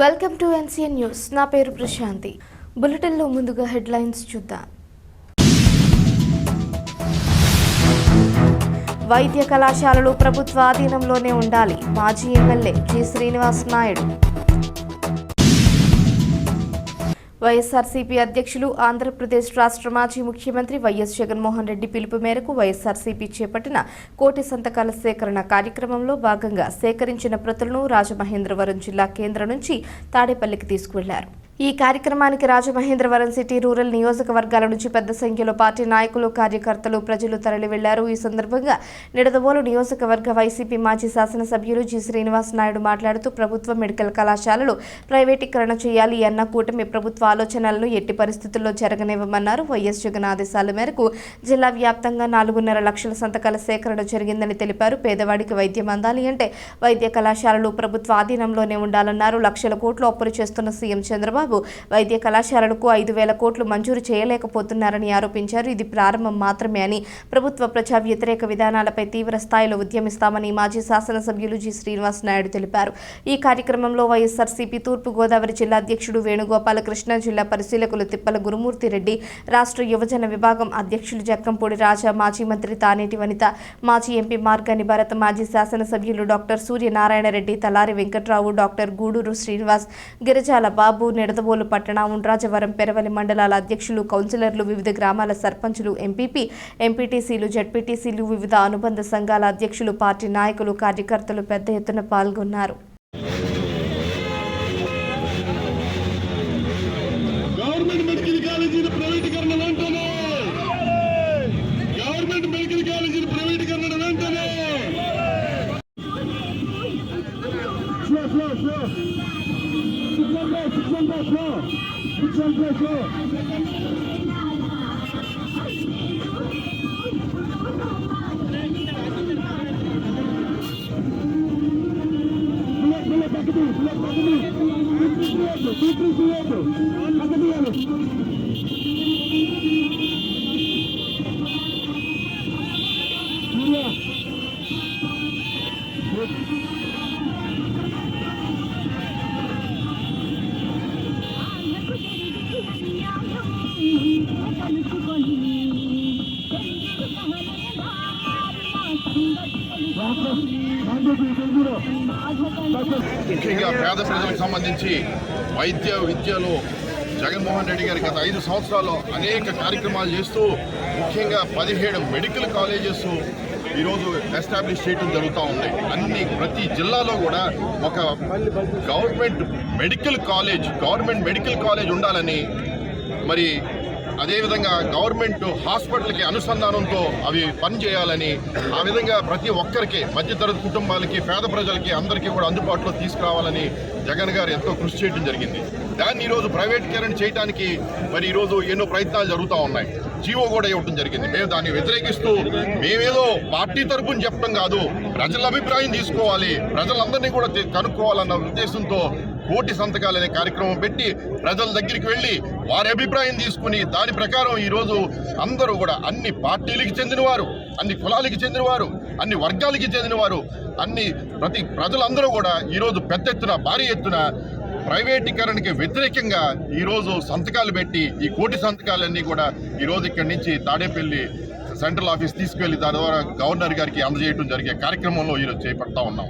Welcome to NCN news. నా పేరు ప్రశాంతి. బులెటిన్లో ముందుగా హెడ్లైన్స్ చూద్దాం. వైద్య కళాశాలలు ప్రభుత్వ ఆధీనంలోనే ఉండాలి మాజీ MLA G Srinivas Naidu. YSRCP అధ్యక్షులు ఆంధ్రప్రదేశ్ రాష్ట్ర మాజీ ముఖ్యమంత్రి వైఎస్ జగన్మోహన్ రెడ్డి పిలుపు మేరకు వైఎస్ఆర్సీపీ చేపట్టిన కోటి సంతకాల సేకరణ కార్యక్రమంలో భాగంగా సేకరించిన ప్రతులను రాజమహేంద్రవరం జిల్లా కేంద్రం నుంచి తాడేపల్లికి తీసుకువెళ్ళారు. ఈ కార్యక్రమానికి రాజమహేంద్రవరం సిటీ రూరల్ నియోజకవర్గాల నుంచి పెద్ద సంఖ్యలో పార్టీ నాయకులు కార్యకర్తలు ప్రజలు తరలి వెళ్ళారు ఈ సందర్భంగా నిడదవోలు నియోజకవర్గ వైసీపీ మాజీ శాసనసభ్యులు జి. శ్రీనివాస్ నాయుడు మాట్లాడుతూ ప్రభుత్వ మెడికల్ కళాశాలలు ప్రైవేటీకరణ చేయాలి అన్న కూటమి ప్రభుత్వ ఆలోచనలను ఎట్టి పరిస్థితుల్లో జరగనివ్వమన్నారు. వైఎస్ జగన్ ఆదేశాల మేరకు జిల్లా వ్యాప్తంగా నాలుగున్నర లక్షల సంతకాల సేకరణ జరిగిందని తెలిపారు. పేదవాడికి వైద్యం అందాలి అంటే వైద్య కళాశాలలు ప్రభుత్వ ఆధీనంలోనే ఉండాలన్నారు. లక్షల కోట్లు అప్పులు చేస్తున్న సీఎం చంద్రబాబు వైద్య కళాశాలలకు ఐదు వేల కోట్లు మంజూరు చేయలేకపోతున్నారని ఆరోపించారు. ఇది ప్రారంభం మాత్రమే అని ప్రభుత్వ ప్రజా వ్యతిరేక విధానాలపై తీవ్ర స్థాయిలో ఉద్యమిస్తామని మాజీ శాసనసభ్యులు జి. శ్రీనివాస్ నాయుడు తెలిపారు. ఈ కార్యక్రమంలో వైఎస్ఆర్సీపీ తూర్పు గోదావరి జిల్లా అధ్యక్షుడు వేణుగోపాలకృష్ణ జిల్లా పరిశీలకులు తిప్పల గురుమూర్తి రెడ్డి రాష్ట్ర యువజన విభాగం అధ్యక్షులు జక్కంపూడి రాజా మాజీ మంత్రి తానేటి వనిత మాజీ ఎంపీ మార్గాని భరత్ మాజీ శాసనసభ్యులు డాక్టర్ సూర్యనారాయణ రెడ్డి తలారి వెంకట్రావు డాక్టర్ గూడూరు శ్రీనివాస్ గిరిజాల బాబు నిడదవోలు పట్టణ ఉండ్రాజవరం పెరవలి మండలాల అధ్యక్షులు కౌన్సిలర్లు వివిధ గ్రామాల సర్పంచులు ఎంపీపీ ఎంపీటీసీలు జడ్పీటీసీలు వివిధ అనుబంధ సంఘాల అధ్యక్షులు పార్టీ నాయకులు కార్యకర్తలు పెద్ద ఎత్తున పాల్గొన్నారు. Thank you. back back back. ముఖ్యంగా పేద ప్రజలకు సంబంధించి వైద్య విద్యలో జగన్మోహన్ రెడ్డి గారి గత ఐదు సంవత్సరాల్లో అనేక కార్యక్రమాలు చేస్తూ ముఖ్యంగా పదిహేడు మెడికల్ కాలేజెస్ ఈరోజు ఎస్టాబ్లిష్ చేయడం జరుగుతూ ఉంది. అన్ని ప్రతి జిల్లాలో కూడా ఒక government medical college government medical college ఉండాలని మరి అదేవిధంగా గవర్నమెంట్ హాస్పిటల్కి అనుసంధానంతో అవి పనిచేయాలని ఆ విధంగా ప్రతి ఒక్కరికి మధ్యతరగతి కుటుంబాలకి పేద ప్రజలకి అందరికీ కూడా అందుబాటులో తీసుకురావాలని జగన్ గారు ఎంతో కృషి చేయడం జరిగింది. దాన్ని ఈరోజు ప్రైవేటీకరణ చేయడానికి మరి ఈరోజు ఎన్నో ప్రయత్నాలు జరుగుతూ ఉన్నాయి. జీవో కూడా ఇవ్వడం జరిగింది. మేము దాన్ని వ్యతిరేకిస్తూ మేమేదో పార్టీ తరఫున చెప్పడం కాదు ప్రజల అభిప్రాయం తీసుకోవాలి ప్రజలందరినీ కూడా కనుక్కోవాలన్న ఉద్దేశంతో కోటి సంతకాలు అనే కార్యక్రమం పెట్టి ప్రజల దగ్గరికి వెళ్ళి వారి అభిప్రాయం తీసుకుని దాని ప్రకారం ఈరోజు అందరూ కూడా అన్ని పార్టీలకి చెందినవారు అన్ని కులాలకి చెందినవారు అన్ని వర్గాలకి చెందినవారు అన్ని ప్రతి ప్రజలందరూ కూడా ఈరోజు పెద్ద ఎత్తున భారీ ఎత్తున ప్రైవేటీకరణకి వ్యతిరేకంగా ఈరోజు సంతకాలు పెట్టి ఈ కోటి సంతకాలన్నీ కూడా ఈరోజు ఇక్కడి నుంచి తాడేపల్లి సెంట్రల్ ఆఫీస్ తీసుకెళ్ళి దాని ద్వారా గవర్నర్ గారికి అందజేయడం జరిగే కార్యక్రమంలో ఈరోజు చేపడతా ఉన్నాం.